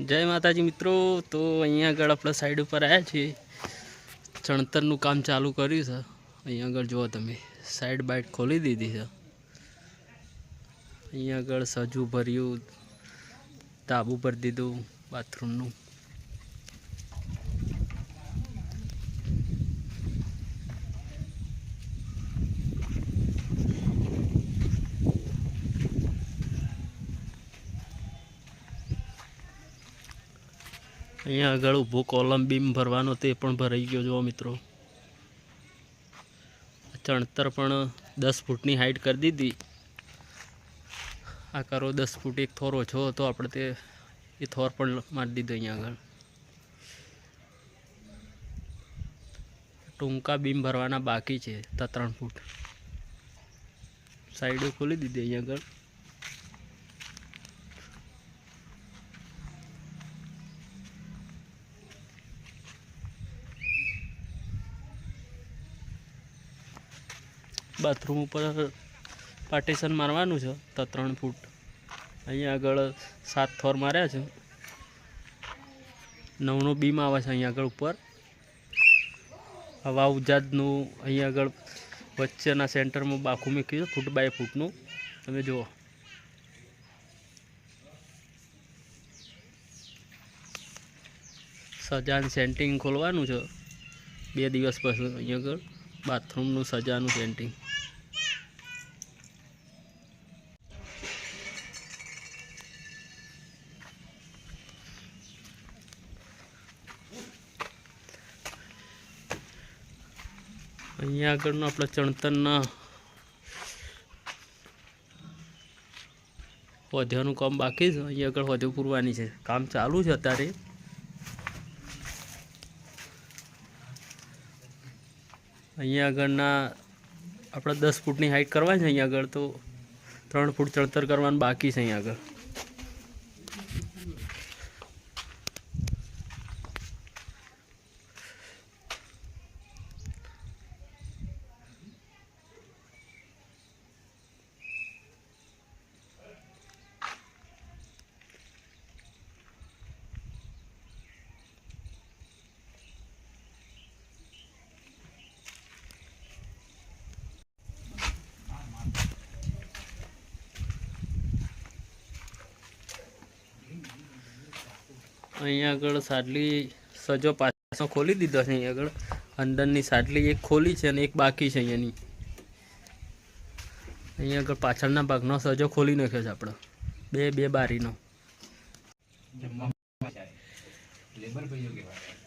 જય માતાજી મિત્રો. તો અહીંયા આગળ આપણે સાઈડ ઉપર આવ્યા છીએ. ચણતરનું કામ ચાલુ કર્યું છે. અહીંયા આગળ જુઓ તમે. સાઈડ બાઈટ ખોલી દીધી છે. અહીંયા આગળ સજુ ભર્યું તાબુ ભરી દીધું બાથરૂમનું અહીંયા આગળ ઊભો કોલમ બીમ ભરવાનો તે પણ ભરાઈ ગયો, જુઓ મિત્રો. ચણતર પણ દસ ફૂટની હાઈટ કરી દીધી. આ કરો દસ ફૂટ એક થોર ઓછો હતો આપણે તે, એ થોર પણ મારી દીધો અહીંયા આગળ. ટૂંકા બીમ ભરવાના બાકી છે, ત ત્રણ ફૂટ. સાઈડે ખોલી દીધી અહીંયા આગળ. બાથરૂમ ઉપર પાર્ટીશન મારવાનું છે, તો ત્રણ ફૂટ. અહીંયા આગળ સાત થોર માર્યા છે. નવનો બીમ આવે છે અહીંયા આગળ ઉપર. હવા ઉજાજનું અહીંયા આગળ વચ્ચેના સેન્ટરમાં બાખું મૂક્યું છે, ફૂટ બાય ફૂટનું. તમે જુઓ. સજાન સેન્ટિંગ ખોલવાનું છે. બે દિવસ પછી અહીંયા આગળ બાથરૂમનું સજાનું સેન્ટિંગ. અહીંયા આગળનો આપણે ચણતરના હોદ્યાનું કામ બાકી છે. અહીંયા આગળ હોદ્યો પૂરવાની છે. કામ ચાલુ છે અત્યારે. અહીંયા આગળના આપણે દસ ફૂટની હાઇટ કરવાની છે અહીંયા આગળ તો ત્રણ ફૂટ ચણતર કરવાનું બાકી છે અહીંયા આગળ. અહીંયા આગળ સાડલી સજો પાછો ખોલી દીધો છે અહીંયા આગળ. અંદરની સાડલી એક ખોલી છે અને એક બાકી છે અહીંયાની. અહીંયા આગળ પાછળના ભાગનો સજો ખોલી નાખ્યો છે આપણે. બે બે બારીનો. લેબર ભાઈઓ કહેવાય.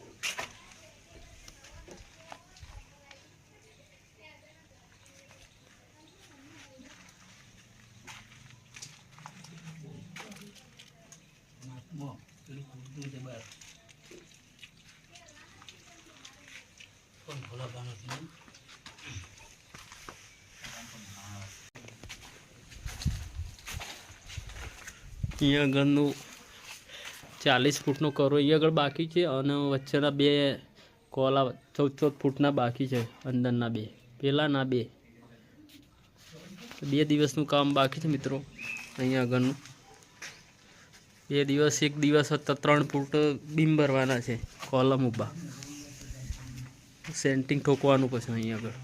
અહીંયા આગળનું ચાલીસ ફૂટનો કરો. અહીંયા આગળ બાકી છે અને વચ્ચેના બે કોલા ચૌદ ચૌદ ફૂટના બાકી છે, અંદરના બે. પહેલાંના બે. બે દિવસનું કામ બાકી છે મિત્રો, અહીંયા આગળનું. બે દિવસ એક દિવસ હતા, ત્રણ ફૂટ બીમ ભરવાના છે, કોલમ ઊભા. સેન્ટિંગ ઠોકવાનું પછી અહીંયા આગળ.